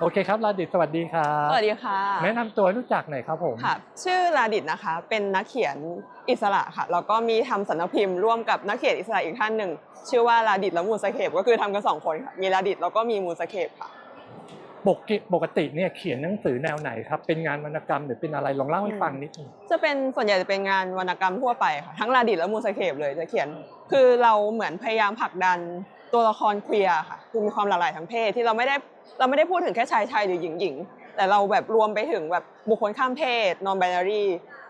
โอเคครับลาดิตสวัสดีครับสวัสดีค่ะ แนะนำตัวให้รู้จักหน่อยครับผมค่ะชื่อลาดิตนะคะ เป็นนักเขียนอิสระค่ะแล้วก็มีทำสำนักพิมพ์ร่วมกับนักเขียนอิสระอีกท่านหนึ่ง ชื่อว่าลาดิตและมูลสเคปก็คือทำกันสองคนค่ะมีลาดิตแล้วก็มีมูลสเคปค่ะปกติปกติเนี่ยเขียนหนังสือแนวไหนครับเป็นงานวรรณกรรมหรือเป็นอะไรลองเล่าให้ฟังนิดนึงจะเป็นส่วนใหญ่จะเป็นงานวรรณกรรมทั่วไปค่ะทั้งลาดิตและมูลสเคปเลยจะเขียน คือเราเหมือนพยายามผลักดัน ตัวละครเคลียร์ค่ะคือมีความหลากหลายทางเพศที่เราไม่ได้เราไม่ได้พูดถึงแค่ชายชายหรือหญิงหญิงแต่เราแบบรวมไปถึงแบบบุคคลข้ามเพศ non binary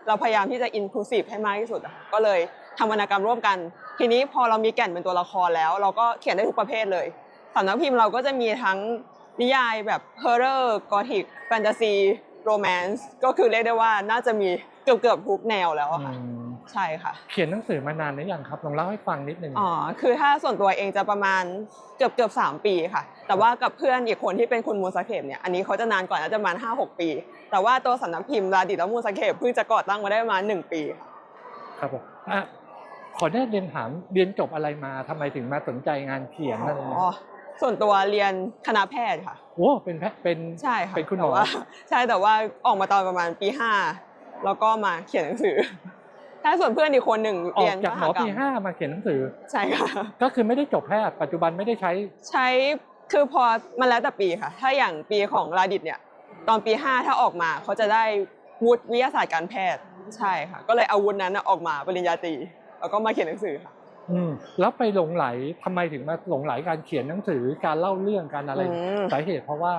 เราพยายามที่จะ inclusive ให้มากที่สุดก็เลยทำวรรณกรรมร่วมกัน ทีนี้พอเรามีแก่นเป็นตัวละครแล้ว เราก็เขียนได้ทุกประเภทเลยสำนักพิมพ์เราก็จะมีทั้งนิยายแบบ horror gothic fantasy romance ก็คือเรียกได้ว่าน่าจะมี เกือบเกือบๆทุกแนวแล้วอะค่ะ อืมใช่ค่ะ เขียนหนังสือมานานหรือยังครับลองเล่าให้ฟังนิดนึง อ๋อ คือถ้าส่วนตัวเองจะประมาณเกือบเกือบสามปีค่ะ แต่ว่ากับเพื่อนอีกคนที่เป็นคุณมูลสเคปเนี่ย อันนี้เขาจะนานกว่าน่าจะประมาณห้าหกปี แต่ว่าตัวสำนักพิมพ์ลาดิตและมูลสเคปเพิ่งจะก่อตั้งมาได้ประมาณหนึ่งปีค่ะครับผมอะขอแนะเรียนถามเรียนจบอะไรมาทำไมถึงมาสนใจงานเขียนอะไรอ๋นะอส่วนตัวเรียนคณะแพทย์ค่ะ โอ้เป็นแพทย์เป็น ใช่ค่ะเป็นคุณหมอ แต่ว่าใช่แต่ว่าออกมาตอนประมาณปีห้า แล้วก็มาเขียนหนังสือ ถ้าส่วนเพื่อนอีกคนหนึ่งออเรียกนจากหมอมหกรรปีห้ามาเขียนหนังสือ ใช่ค่ะ ก็คือไม่ได้จบแพทย์ปัจจุบันไม่ได้ใช้ ใช้คือพอมันแล้วแต่ปีค่ะ ถ้าอย่างปีของลาดิตเนี่ย ตอนปี 5 ถ้าออกมาเขาจะได้วุฒิวิทยาศาสตร์การแพทย์ใช่ค่ะ ก็เลยเอาวุฒินั้นน่ะออกมาปริญญาตรีแล้วก็มาเขียนหนังสือค่ะ อืมแล้วไปหลงไหลทำไมถึงมาหลงไหลการเขียนหนังสือการเล่าเรื่องการอะไรอืม สาเหตุเพราะว่า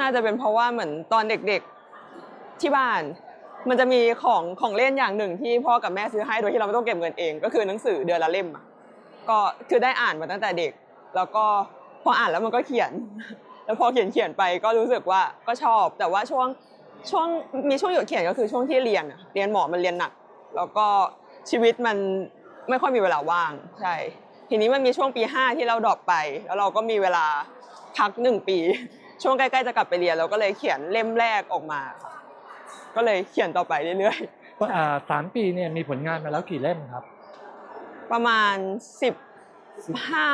น่าจะเป็นเพราะว่าเหมือนตอนเด็กๆที่บ้าน มันจะมีของของเล่นอย่างหนึ่งที่พ่อกับแม่ซื้อให้โดยที่เราไม่ต้องเก็บเงินเอง ก็คือหนังสือเดือนละเล่มอะก็คือได้อ่านมาตั้งแต่เด็ก แล้วก็พออ่านแล้วมันก็เขียน แล้วพอเขียนเขียนไปก็รู้สึกว่าก็ชอบ แต่ว่าช่วงช่วงมีช่วงหยุดเขียนก็คือช่วงที่เรียนเรียนหมอมันเรียนหนัก แล้วก็ชีวิตมันไม่ค่อยมีเวลาว่างใช่ทีนี้มันมีช่วงปีห้าที่เราดรอปไป แล้วเราก็มีเวลาพักหนึ่งปี ช่วงใกล้ๆจะกลับไปเรียนเราก็เลยเขียนเล่มแรกออกมาค่ะ ก็เลยเขียนต่อไปเรื่อยอ่าสามปีเนี่ยมีผลงานมาแล้วกี่เล่มครับ ๆ ประมาณสิบห้า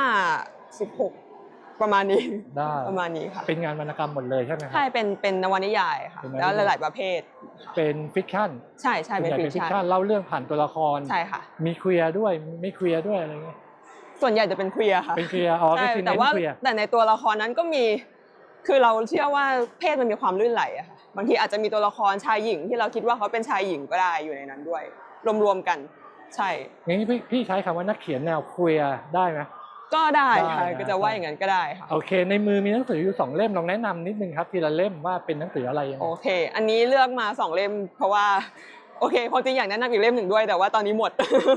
สิบหกประมาณนี้ ได้ ประมาณนี้ค่ะเป็นงานวรรณกรรมหมดเลยใช่ไหมครัใช่บ เป็นเป็นนวนิยายค่ะ เป็นนวนิยาย แล้วหลาย ๆ ประเภท เป็นฟิกชั่นใช่ใช่ส่วนเป็นใหญ่ฟิเป็นกฟิกชั่ชั่นนเล่าเรื่องผ่านตัวละคร ใช่ค่ะ มีเคลียร์ด้วยไม่เคลียร์ด้วยอะไรเงี้ย ส่วนใหญ่จะเป็นเคลียร์ค่ะ เป็นเคลียร์อ๋อก็ใช่คือแต่เน้นว่าเคลียร์แต่ในตัวละครนั้นก็มี คือเราเชื่อว่าเพศมันมีความลื่นไหลอะค่ะ บางทีอาจจะมีตัวละครชายหญิงที่เราคิดว่าเขาเป็นชายหญิงก็ได้อยู่ในนั้นด้วย รวมๆกัน ใช่งั้นพี่พี่ใช้คำว่านักเขียนแนวเคลียร์ได้ไหม ก็ได้ได้ค่ะนะ ก็จะว่าอย่างนั้นก็ได้ค่ะ โอเค ในมือมีหนังสืออยู่สองเล่มลองแนะนำนิดนึงครับทีละเล่มว่าเป็นหนังสืออะไรยังไง โอเค อันนี้เลือกมาสองเล่มเพราะว่า โอเคความจริงอยากแนะนำอีกเล่มหนึ่งด้วยแต่ว่าตอนนี้หมด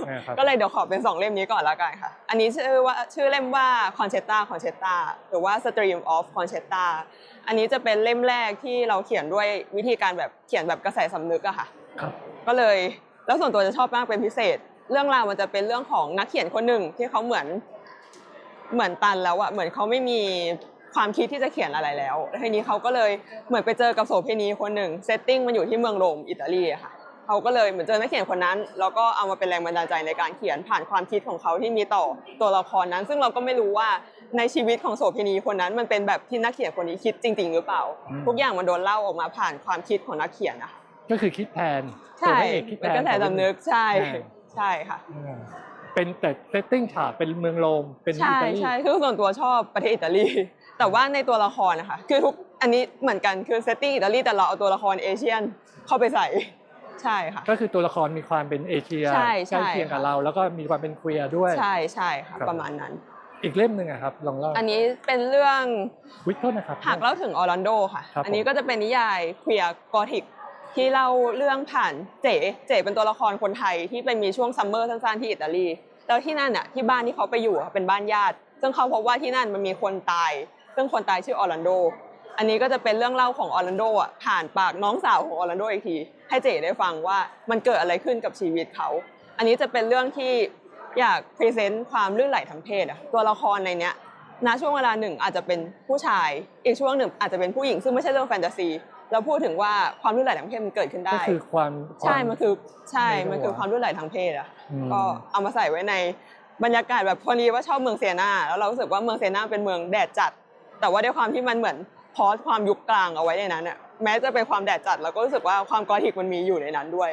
อ่าครับก็เลยเดี๋ยวขอเป็นสองเล่มนี้ก่อนละกันค่ะ อันนี้ชื่อว่าชื่อเล่มว่า Concerta Concerta หรือว่า Stream of Concerta อันนี้จะเป็นเล่มแรกที่เราเขียนด้วยวิธีการแบบเขียนแบบกระแสสำนึกอะค่ะครับก็เลยแล้วส่วนตัวจะชอบมากเป็นพิเศษ เรื่องราวมันจะเป็นเรื่องของนักเขียนคนหนึ่งที่เขาเหมือนเหมือนตันแล้วอะเหมือนเขาไม่มีความคิดที่จะเขียนอะไรแล้วแล้วทีนี้เขาก็เลยเหมือนไปเจอกับโสเภณีคนหนึ่งเซตติ้งมันอยู่ที่เมืองโรมอิตาลีอะค่ะ เขาก็เลยเหมือนเจอนักเขียนคนนั้น แล้วก็เอามาเป็นแรงบันดาลใจในการเขียนผ่านความคิดของเขาที่มีต่อตัวละครนั้น ซึ่งเราก็ไม่รู้ว่าในชีวิตของโสเภณีคนนั้น มันเป็นแบบที่นักเขียนคนนี้คิดจริง ๆ หรือเปล่า ทุกอย่างมันโดนเล่าออกมาผ่านความคิดของนักเขียนนะคะก็คือคิดแทนใช่ตัวพระเอกคิดแทเป็นนกระแสสำนึกใช่อ่าใช่ค่ะอ่าเป็นแต่เซตติ้งฉากเป็นเมืองโรมเป็นอิใช่ตาลีใช่คือส่วนตัวชอบประเทศอิตาลีแต่ว่าในตัวละครนะคะคือทุกอันนี้เหมือนกันคือเซตติ้งอิตาลีแต่เราเอาตัวละครเอเชียนเข้าไปใส่ ใช่ค่ะ ก็คือตัวละครมีความเป็นเอเชียใช่ใกล้ใช่เคียงกับค่ะเรา แล้วก็มีความเป็นเคลียร์ด้วย ใช่ใช่ค่ะ ครับ ประมาณนั้น อีกเล่มหนึ่งอะครับลองเล่าอันนี้เป็นเรื่องวิทโทษนะครับ หากเล่าถึงออร์แลนโดค่ะ ครับอันนี้ก็จะเป็นนิยายเคลียร์กอธิกที่เล่าเรื่องผ่านเจ๋เจ๋เป็นตัวละครคนไทยที่ไปมีช่วงซัมเมอร์สั้นๆที่อิตาลีแล้วที่นั่นอะที่บ้านที่เขาไปอยู่อะเป็นบ้านญาติ ซึ่งเขาพบว่าที่นั่นมันมีคนตาย ซึ่งคนตายชื่อออร์แลนโด อันนี้ก็จะเป็นเรื่องเล่าของออร์แลนโดอะผ่านปากน้องสาวของออร์แลนโดอีกที ให้เจ๋ได้ฟังว่ามันเกิดอะไรขึ้นกับชีวิตเขา อันนี้จะเป็นเรื่องที่อยากพรีเซนต์ความลื่นไหลทางเพศอะตัวละครในเนี้ยณช่วงเวลาหนึ่งอาจจะเป็นผู้ชาย อีกช่วงหนึ่งอาจจะเป็นผู้หญิงซึ่งไม่ใช่เรื่องแฟนตาซีเราพูดถึงว่าความลื่นไหลทางเพศมันเกิดขึ้นก็ได้คือความใช่มันคือใช่ในหัวมันคือความลื่นไหลทางเพศอะอืมก็เอามาใส่ไว้ในบรรยากาศแบบพอดีว่าชอบเมืองเซนาแล้วเรารู้สึกว่าเมืองเซนาเป็นเมืองแดดจัด แต่ว่าด้วยความที่มันเหมือน พอสความยุคกลางเอาไว้ในนั้นอะแม้จะเป็นความแดดจัดเราก็รู้สึกว่าความกอธิกมันมีอยู่ในนั้นด้วย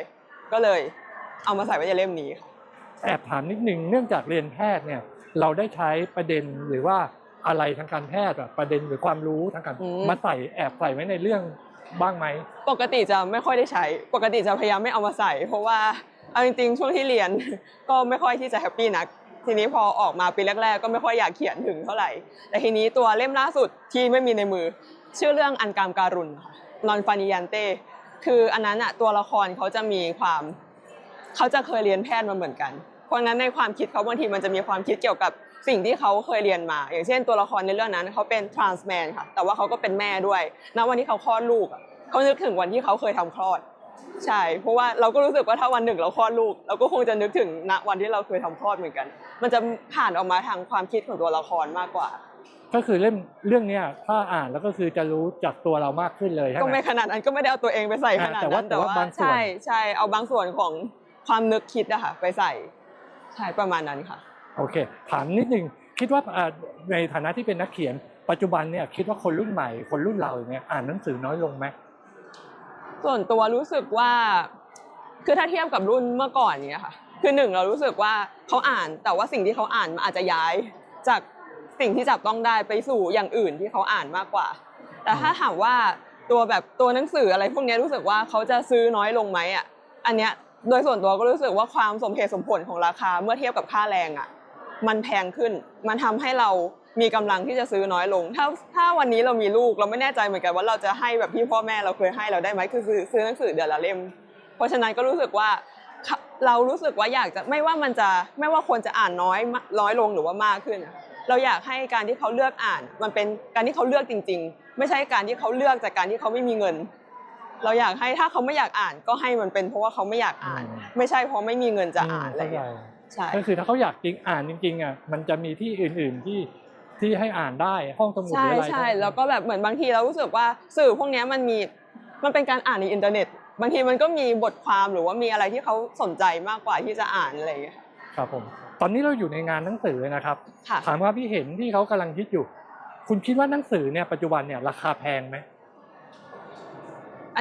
ก็เลยเอามาใส่ไว้ในเล่มนี้ค่ะแอบถามนิดนึงเนื่องจากเรียนแพทย์เนี่ยเราได้ใช้ประเด็นหรือว่าอะไรทางการแพทย์อะประเด็นหรือความรู้ทางการอืมมาใส่แอบใส่ไว้ในเรื่องบ้างไหมปกติจะไม่ค่อยได้ใช้ ปกติจะพยายามไม่เอามาใส่ เพราะว่าเอาจริงๆช่วงที่เรียนก็ไม่ค่อยที่จะแฮปปี้นัก ทีนี้พอออกมาปีแรกๆ ก็ไม่ค่อยอยากเขียนถึงเท่าไหร่ แต่ทีนี้ตัวเล่มล่าสุดที่ไม่มีในมือ ชื่อเรื่องอันกามการุณค่ะนอนฟานิยันเตคืออันนั้นอะตัวละครเขาจะมีความเขาจะเคยเรียนแพทย์มาเหมือนกันเพราะฉะนั้นในความคิดเขาบางทีมันจะมีความคิดเกี่ยวกับสิ่งที่เขาเคยเรียนมา อย่างเช่นตัวละครในเรื่องนั้นเขาเป็นทรานส์แมนค่ะแต่ว่าเขาก็เป็นแม่ด้วยณวันที่เขาคลอดลูกเขานึกถึงวันที่เขาเคยทำคลอด ใช่ เพราะว่าเราก็รู้สึกว่าถ้าวันหนึ่งเราคลอดลูก เราก็คงจะนึกถึงณวันที่เราเคยทำคลอดเหมือนกัน มันจะผ่านออกมาทางความคิดของตัวละครมากกว่า ก็คือเล่มเรื่องเนี้ยถ้าอ่านแล้วก็คือจะรู้จักตัวเรามากขึ้นเลยใช่ก็ไหมไม่ขนาดนั้นก็ไม่ได้เอาตัวเองไปใส่ขนาดแต่ว่านั้นแต่ว่าบางส่วนใช่ใช่เอาบางส่วนของความนึกคิดอะค่ะไปใส่ใช่ประมาณนั้นค่ะ โอเค ถามนิดนึงคิดว่าอ่าในฐานะที่เป็นนักเขียน ปัจจุบันเนี่ยคิดว่าคนรุ่นใหม่คนรุ่นเราอย่างเงี้ยอ่านหนังสือน้อยลงไหม ส่วนตัวรู้สึกว่า คือถ้าเทียบกับรุ่นเมื่อก่อนเนี้ยค่ะ คือหนึ่งเรารู้สึกว่าเขาอ่าน แต่ว่าสิ่งที่เขาอ่านมันอาจจะย้ายจากสิ่งที่จับต้องได้ไปสู่อย่างอื่นที่เขาอ่านมากกว่า แต่ถ้าถามว่าตัวแบบตัวหนังสืออะไรพวกนี้รู้สึกว่าเขาจะซื้อน้อยลงไหมอะ อันเนี้ยโดยส่วนตัวก็รู้สึกว่าความสมเหตุสมผลของราคาเมื่อเทียบกับค่าแรงอะ มันแพงขึ้น มันทำให้เรา มีกำลังที่จะซื้อน้อยลง ถ้าถ้าวันนี้เรามีลูกเราไม่แน่ใจเหมือนกันว่าเราจะให้แบบที่พ่อแม่เราเคยให้เราได้ไหมคือซื้อซื้อหนังสือเดือนละเล่ม เพราะฉะนั้นก็รู้สึกว่าเขาเรารู้สึกว่าอยากจะไม่ว่ามันจะไม่ว่าคนจะอ่านน้อยมากน้อยลงหรือว่ามากขึ้นอะเราอยากให้การที่เขาเลือกอ่าน มันเป็นการที่เขาเลือกจริง ๆ ไม่ใช่การที่เขาเลือกจากการที่เขาไม่มีเงิน เราอยากให้ถ้าเขาไม่อยากอ่านก็ให้มันเป็นเพราะว่าเขาไม่อยากอ่านอืมไม่ใช่เพราะไม่มีเงินจะอ่านอะไรเข้าอย่างใจเงี้ยใช่ก็คือถ้าเขาอยากจริงอ่านจริงๆอะมันจะมีที่อื่น ๆที่ ที่ให้อ่านได้ห้องสมุดหใช่รืออะไรใช่ได้แล้วก็แบบเหมือนบางทีเรารู้สึกว่าสื่อพวกเนี้ยมันมีมันเป็นการอ่านในอินเทอร์เน็ต บางทีมันก็มีบทความหรือว่ามีอะไรที่เขาสนใจมากกว่าที่จะอ่านอะไรอย่างเงี้ยค่ะครับผม ตอนนี้เราอยู่ในงานหนังสือนะครับ ค่ะ ถามว่าพี่เห็นที่เขากำลังคิดอยู่ คุณคิดว่าหนังสือเนี่ยปัจจุบันเนี่ยราคาแพงไหม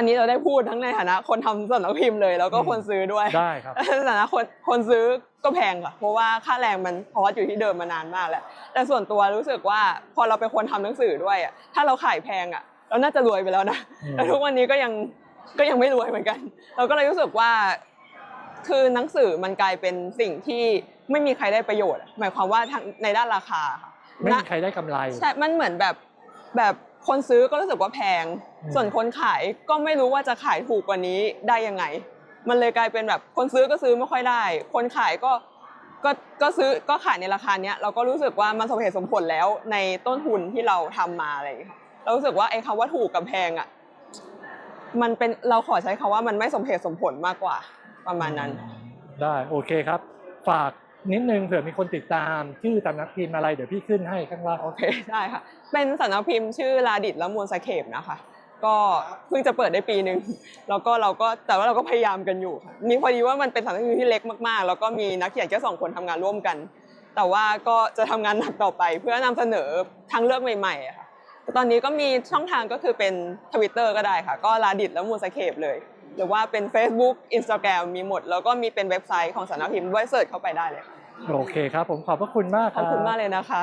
อันนี้เราได้พูดทั้งในฐานะ คนทำสำนักพิมพ์เลย แล้วก็อืมคนซื้อด้วยได้ครับ ในฐานะคนคนซื้อก็แพงค่ะเพราะว่าค่าแรงมันพอสอยู่ที่เดิมมานานมากแล้ว แต่ส่วนตัวรู้สึกว่าพอเราเป็นคนทำหนังสือด้วยอะถ้าเราขายแพงอะ เราน่าจะรวยไปแล้วนะอืม แต่ทุกวันนี้ก็ยังก็ยังไม่รวยเหมือนกัน เราก็เลยรู้สึกว่า คือหนังสือมันกลายเป็นสิ่งที่ไม่มีใครได้ประโยชน์อะหมายความว่าทางในด้านราคาค่ะ ไม่มีใครได้กำไร ใช่ มันเหมือนแบบแบบ คนซื้อก็รู้สึกว่าแพงอืมส่วนคนขายก็ไม่รู้ว่าจะขายถูกกว่านี้ได้ยังไง มันเลยกลายเป็นแบบคนซื้อก็ซื้อไม่ค่อยได้ คนขายก็ก็ก็ซื้อก็ขายในราคาเนี้ยเราก็รู้สึกว่ามันสมเหตุสมผลแล้วในต้นทุนที่เราทำมาอะไรอย่างเงี้ยค่ะเรารู้สึกว่าไอ้คำว่าถูกกับแพงอะมันเป็นเราขอใช้คำว่ามันไม่สมเหตุสมผลมากกว่าประมาณนั้น ได้โอเคครับ ฝาก นิดนึงเผื่อมีคนติดตามชื่อสำนักพิมพ์อะไรเดี๋ยวพี่ขึ้นให้ข้างล่างโอเคได้ค่ะ เป็นสำนักพิมพ์ชื่อลาดิตและมูลสเคปนะคะ ก็เพิ่งจะเปิดได้ปีหนึ่งแล้วก็เราก็แต่ว่าเราก็พยายามกันอยู่ค่ะนี่พอดีว่ามันเป็นสำนักพิมพ์ที่เล็กมากๆ แล้วก็มีนักเขียนแค่สองคนทำงานร่วมกัน แต่ว่าก็จะทำงานหนักต่อไป เพื่อนำเสนอทางเลือกใหม่ๆอะค่ะตอนนี้ก็มีช่องทางก็คือเป็นทวิตเตอร์ก็ได้ค่ะ ก็ลาดิตและมูลสเคปเลย หรือว่าเป็น Facebook Instagram มีหมด แล้วก็มีเป็นเว็บไซต์ของสำนักพิมพ์ด้วยเสิร์ชเข้าไปได้เลยค่ะโอเคครับ ผมขอบพระคุณมากขอบคุณมากเลยนะคะ